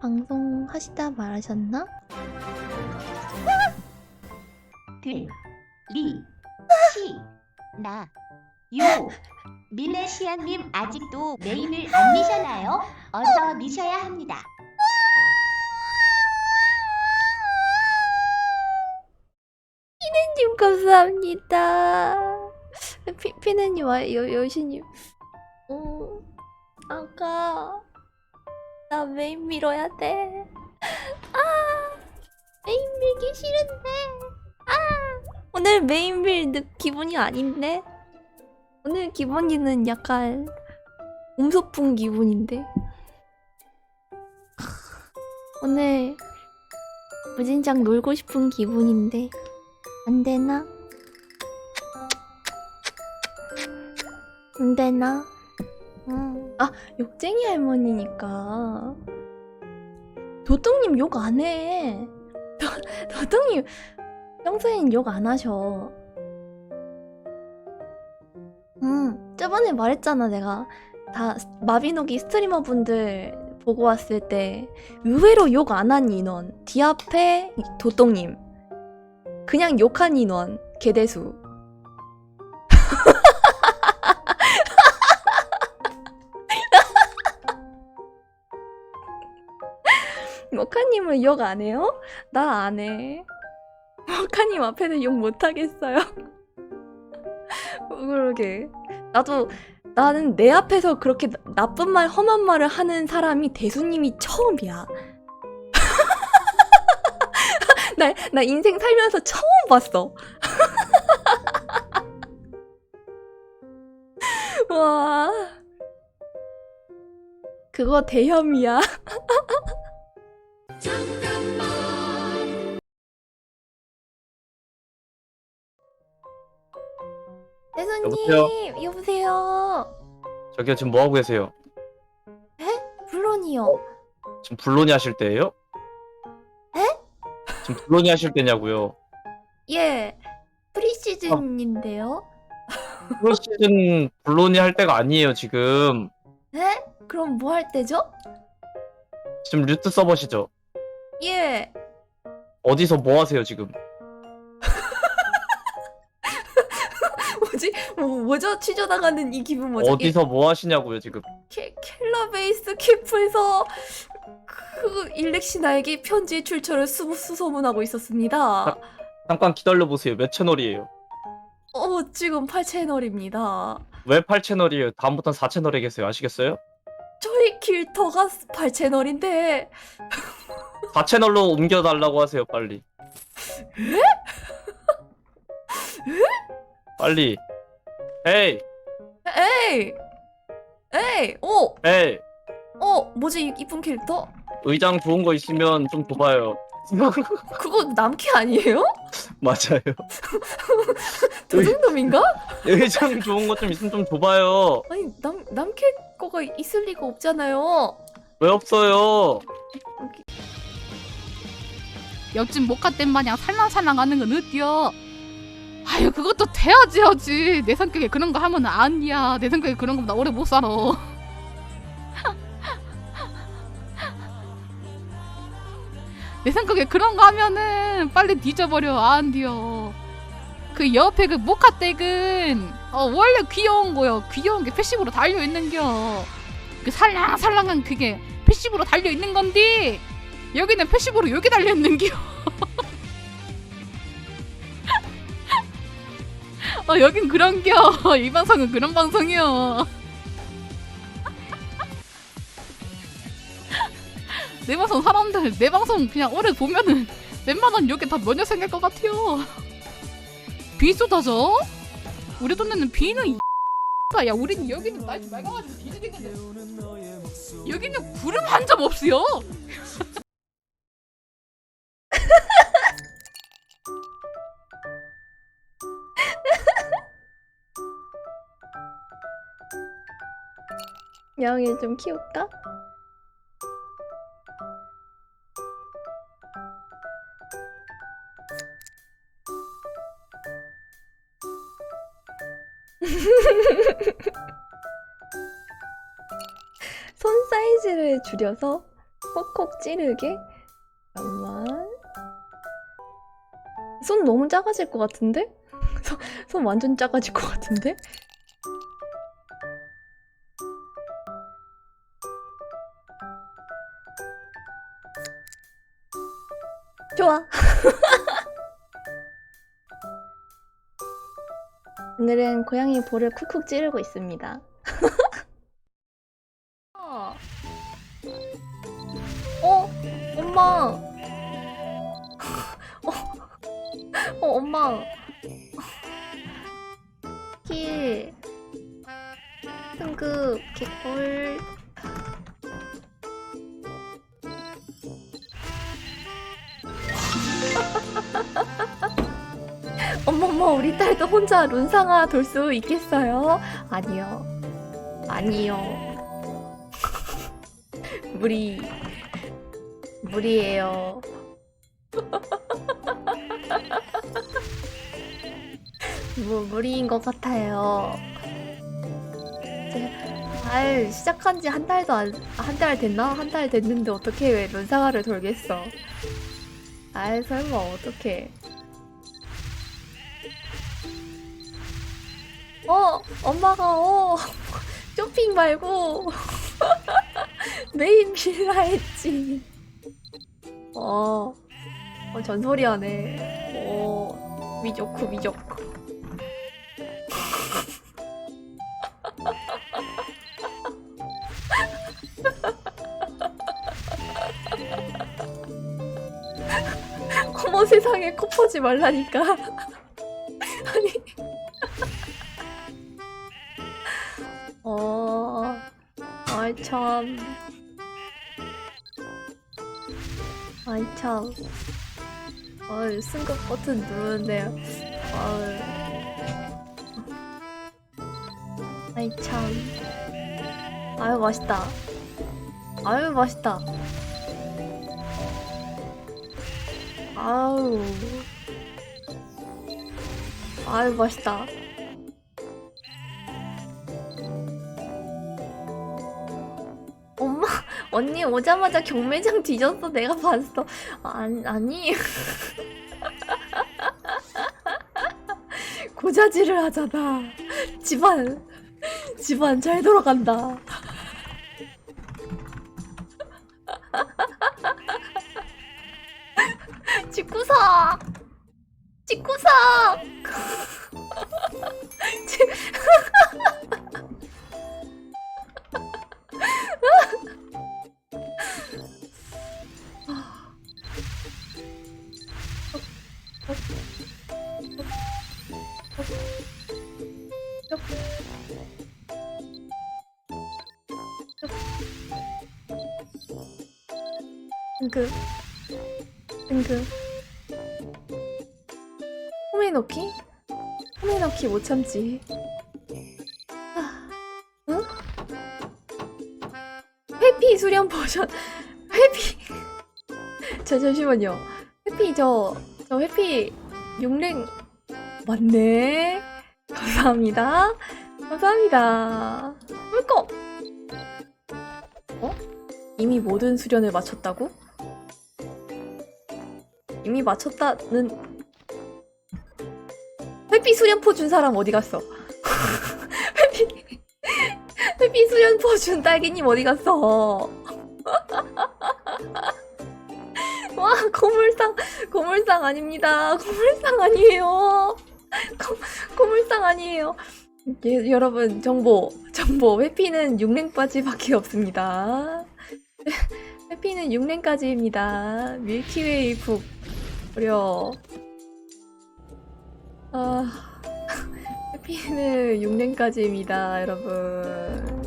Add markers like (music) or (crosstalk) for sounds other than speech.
방송 하시다 말하셨나? 들, 리, 시, 나, 요. 밀레시아님 아직도 메인을 안 미셨나요? 어서 미셔야 합니다. 피네님 감사합니다. (laughs) 피, 피네님 와 여, 여신님. 음, 아까 나 메인 밀어야 돼. 아 메인 밀기 싫은데. 아 오늘 메인 밀 느, 기분이 아닌데. 오늘 기분이는 약간 음소풍 기분인데. 오늘 무진장 놀고 싶은 기분인데. 안 되나? 안 되나? 음. 아, 욕쟁이 할머니니까. 도둑님 욕 안 해. 도, (laughs) 도둑님 평소엔 욕 안 하셔. 음, 저번에 말했잖아, 내가. 다 마비노기 스트리머 분들 보고 왔을 때 의외로 욕 안 한 인원. 디아페 도둑님. 그냥 욕한 인원 개대수 모카님은 욕 안 해요? 나 안 해. 모카님 앞에는 욕 못 하겠어요. (laughs) 그러게. 나도 나는 내 앞에서 그렇게 나- 나쁜 말, 험한 말을 하는 사람이 대수님이 처음이야. (laughs) 나, 나 인생 살면서 처음 봤어. (laughs) 와. 그거 대혐이야. 대수님, 여보세요? 여보세요. 저기요 지금 뭐 하고 계세요? 물론이요. 지금 불로니 하실 때예요? 에? 지금 불로니 하실 때냐고요? 예, 프리시즌인데요. 프로 시즌 불로니 할 때가 아니에요 지금. 에? 그럼 뭐 할 때죠? 지금 루트 서버시죠? 예. 어디서 뭐 하세요 지금? 뭐지? 뭐, 뭐죠? 취조당하는 이 기분 뭐죠? 어디서 뭐 하시냐고요 지금? 이 켈러베이스 캠프에서 그 일렉시 나에게 편지의 출처를 수, 수소문하고 있었습니다. 잠깐 기다려 보세요. 몇 채널이에요? 어, 지금 8채널입니다. 왜 8채널이에요? 다음부터는 4채널에 계세요. 아시겠어요? 저희 길터가 8채널인데 4채널로 옮겨달라고 하세요 빨리. 빨리. 에이, 에이! 에이! 어! 에이. 어! 뭐지 이 이쁜 캐릭터? 의장 좋은 거 있으면 좀 줘봐요. (laughs) 그거 남캐 아니에요? (laughs) 맞아요. (laughs) 도둑놈인가? 의장 좋은 거 좀 있으면 좀 줘봐요. 아니 남 남캐 거가 있을 리가 없잖아요. 왜 없어요? 옆집 모카댐 마냥 살랑살랑 하는 건 어때요? 아유 그것도 돼야지 하지 내 성격에 그런 거 하면 아니야. 내 성격에 그런 거나 오래 못 살아. (laughs) 내 성격에 그런 거 하면은 빨리 뒤져버려 안 돼요 그 옆에 그 모카댁은 어 원래 귀여운 거요. 귀여운 게 패시브로 달려있는겨. 그 살랑살랑한 그게 패시브로 달려있는 건데 여기는 패시브로 여기 달려있는겨 어 여긴 그런겨. (laughs) 이 방송은 그런 방송이요. (laughs) 내 방송 사람들 내 방송 그냥 오래 보면은 (laughs) 웬만한 여기 다 면역 생길 것 같아요. 비 쏟아져? 우리 동네는 비는 이 야, 우리는 여기는 날씨 맑아가지고 뒤지겠는데. 여기는 구름 한 점 없어요 양이 좀 키울까? (laughs) 손 사이즈를 줄여서 콕콕 찌르게. 잠깐만. 손 너무 작아질 것 같은데? 손, (laughs) 손 완전 작아질 것 같은데? 좋아. (laughs) 오늘은 고양이 볼을 쿡쿡 찌르고 있습니다. 어, 어, 엄마. (laughs) 어, 어, 엄마. 힐. 승급, 개꿀. 어머머, 우리 딸도 혼자 룬상아 돌 수 있겠어요? 아니요. 아니요. (laughs) 무리. 무리예요. (laughs) 뭐, 무리인 것 같아요. 아유, 시작한 지 한 달도 안, 한 달 됐나? 한 달 됐는데 어떻게 왜 룬상아를 돌겠어. 아유, 설마, 어떡해. 어, 엄마가, 어, (laughs) 쇼핑 말고, (laughs) 메인 빌라 했지. 어, 어 전설이 하네. 어, 미조쿠, 미조쿠. (laughs) 어머 세상에 코 퍼지 말라니까. 아이 참. 아이 참. 어이 승급 버튼 누르는데, 어이. 아이 참. 아유 맛있다. 아유 맛있다. 아우. 아유 맛있다. 언니 오자마자 경매장 뒤졌어. 내가 봤어. 아니, 아니. (laughs) 고자질을 하잖아. 집안, 집안 잘 돌아간다. (laughs) 집구석! 집구석! 그, 그, 홈에 넣기? 홈에 넣기 못 참지. 아, 응? 회피 수련 버전. (laughs) 회피. (laughs) 저 잠시만요. 회피 저, 저 회피 용랭 맞네. 감사합니다. 감사합니다. 꿀꺽. 어? 이미 모든 수련을 마쳤다고? 이미 마쳤다는 회피 수련포 준 사람 어디 갔어? (laughs) 회피 회피 수련포 준 딸기님 어디 갔어? (laughs) 와 고물상 고물상 아닙니다. 고물상 아니에요. 고, 고물상 아니에요. 예, 여러분 정보 정보 회피는 6랭까지밖에 없습니다. (laughs) 회피는 6랭까지입니다. 밀키웨이 북 무려 아, (laughs) 해피는 6년까지입니다, 여러분.